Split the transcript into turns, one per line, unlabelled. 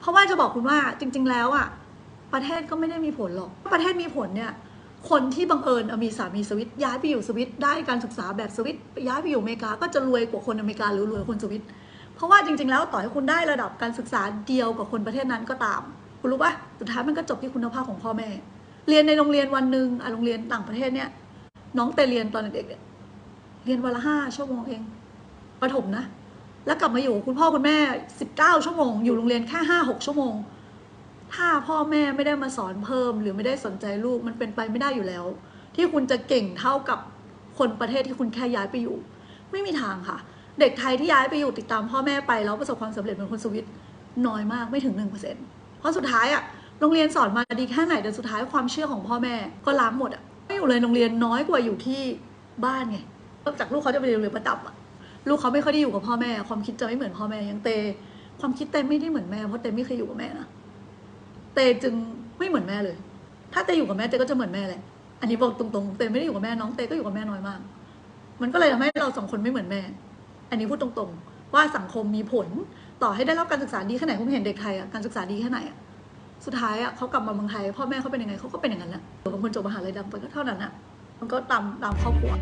เพราะว่าจะบอกคุณว่าจริง ๆ แล้วอะประเทศก็ไม่ได้มีผลหรอกประเทศมีผลเนี่ยคนที่บังเอิญมีสามีสวิตย้ายไปอยู่สวิตได้การศึกษาแบบสวิตย้ายไปอยู่อเมริกาก็จะรวยกว่าคนอเมริกาหรือรวยกว่าคนสวิตเพราะว่าจริง ๆ แล้วต่อให้คุณได้ระดับการศึกษาเดียวกับคนประเทศนั้นก็ตาม คุณรู้ปะสุดท้ายมันก็จบที่คุณภาพของพ่อแม่ เรียนในโรงเรียนวันหนึ่งอะโรงเรียนต่างประเทศเนี่ย น้องเตเรียนตอนเด็กเนี่ยเรียนวันละห้าชั่วโมงเองประถมนะ แล้วกลับมาอยู่คุณพ่อคุณแม่สิบเก้าชั่วโมง อยู่โรงเรียนแค่ห้าหกชั่วโมง ถ้าพ่อแม่ไม่ได้มาสอนเพิ่ม หรือไม่ได้สนใจลูกมันเป็นไปไม่ได้อยู่แล้ว ที่คุณจะเก่งเท่ากับคนประเทศที่คุณแค่ย้ายไปอยู่ ไม่มีทางค่ะ เด็กไทยที่ย้ายไปอยู่ติดตามพ่อแม่ไปแล้วประสบความสำเร็จเหมือนคนสวิตน้อยมากไม่ถึงหนึ่งเปอร์เซ็นต์เพราะสุดท้ายอะโรงเรียนสอนมาดีแค่ไหนแต่สุดท้ายความเชื่อของพ่อแม่ก็ล้างหมดอะไม่อยู่เลยโรงเรียนน้อยกว่าอยู่ที่บ้านไงนอกจากลูกเขาจะไปเรียนเรียนประจำอะ ลูกเขาไม่ค่อยได้อยู่กับพ่อแม่ ความคิดจะไม่เหมือนพ่อแม่ยังเต ความคิดเตไม่ได้เหมือนแม่เพราะเตไม่เคยอยู่กับแม่นะเตจึงไม่เหมือนแม่เลย ถ้าเตอยู่กับแม่เตก็จะเหมือนแม่แหละอันนี้บอกตรงๆเตไม่ได้อยู่กับแม่น้องเตก็อยู่กับแม่น้อยมาก มันก็เลยทำให้เราสองคนไม่เหมือนแม่ อันนี้พูดตรงๆ ว่าสังคมมีผลต่อให้ได้รับการศึกษาดีแค่ไหนคุณเห็นเด็กไทยอะการศึกษาดีแค่ไหนอะสุดท้ายอะเขากลับมาเมืองไทยพ่อแม่เขาเป็นยังไงเขาก็เป็นอย่างนั้นแหละบางคนจบมหาลัยดังไปก็เท่านั้นอะมันก็ตามตามครอบครัว